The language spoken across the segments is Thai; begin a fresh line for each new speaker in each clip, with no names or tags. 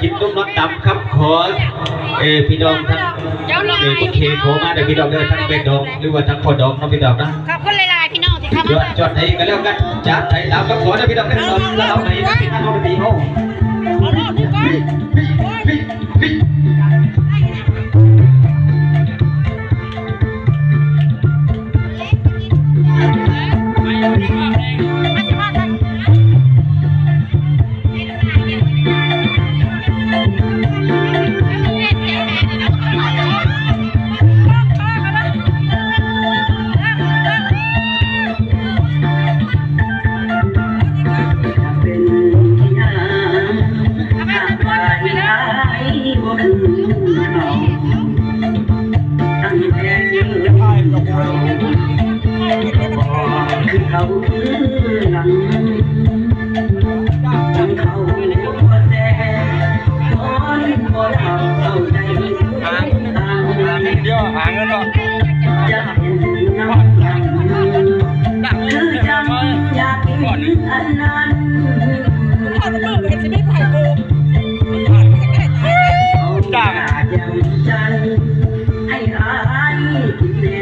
กินลูกน้องตำครับขอเอพี่ดองท่านเออเคโคมาเดี๋พี่ดองเด้อท่านเป็นดองหรือว่าท่านคอดองน้องพี่ดองนะ
ขอบคุลายพี่น้องที่เข้า
จอดไหนกันแล้วกันจัดไหนตามครั
บ
ขอเดี๋พี่ดองเป็นดอ
งแล้ว
ไหนพี่น้อง
ไปตีห้
องเอาล่ะ
ดูก่
Türkiye'ye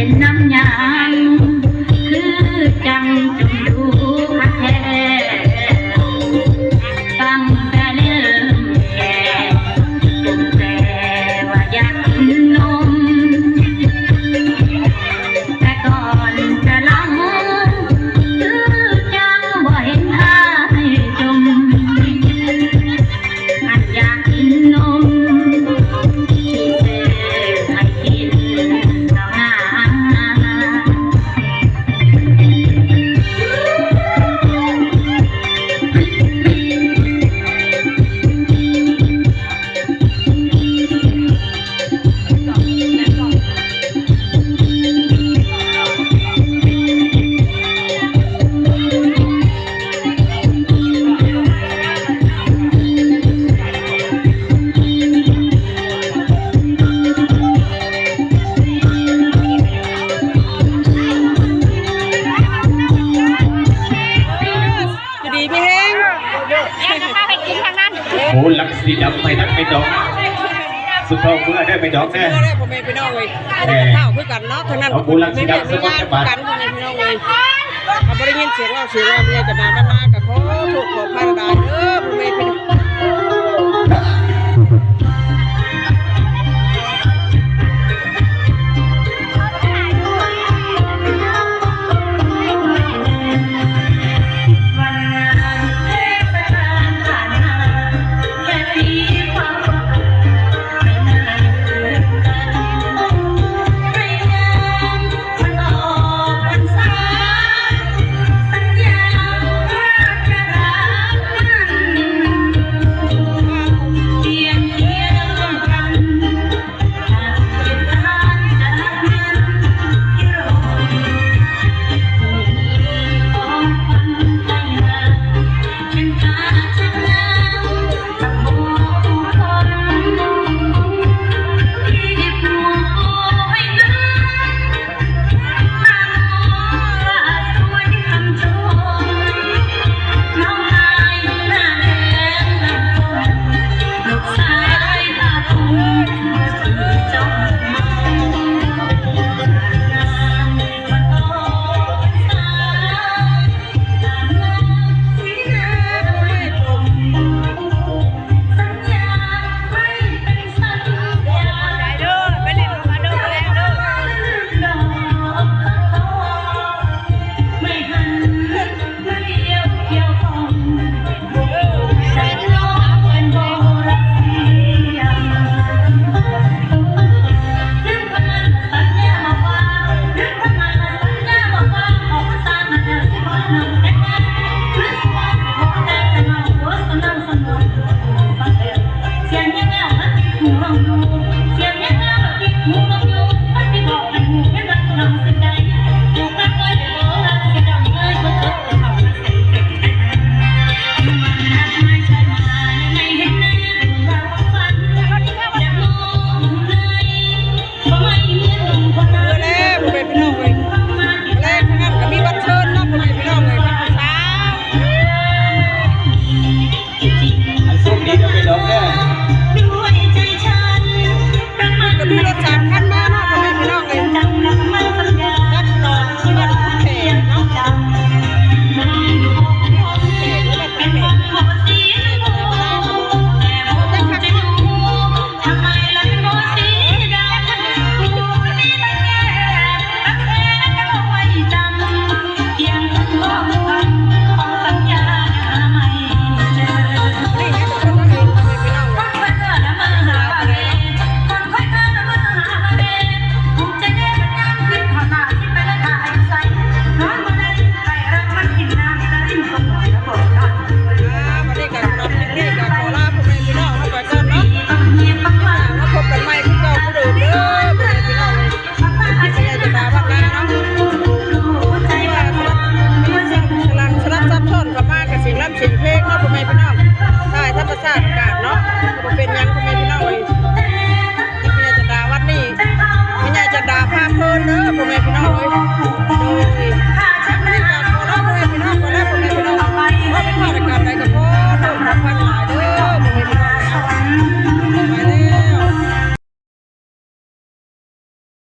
bên năm nhà luôn สีดำไปนักไม่ดอกสุดท้องคืออได้ไม่ดอกแน่
ได้ผมไม่ไปนอกเลยเท่าคือกันเนาะเท่งนั้น
ไม่ได้
ไม่ได้กันผมไม่ไปนอกเลยเขาไม่ได้ยินเสียงเราเสียงเราเนี่ยจะมาบ้านกับเขาถูกของพระดาเด้อผมไม่ไป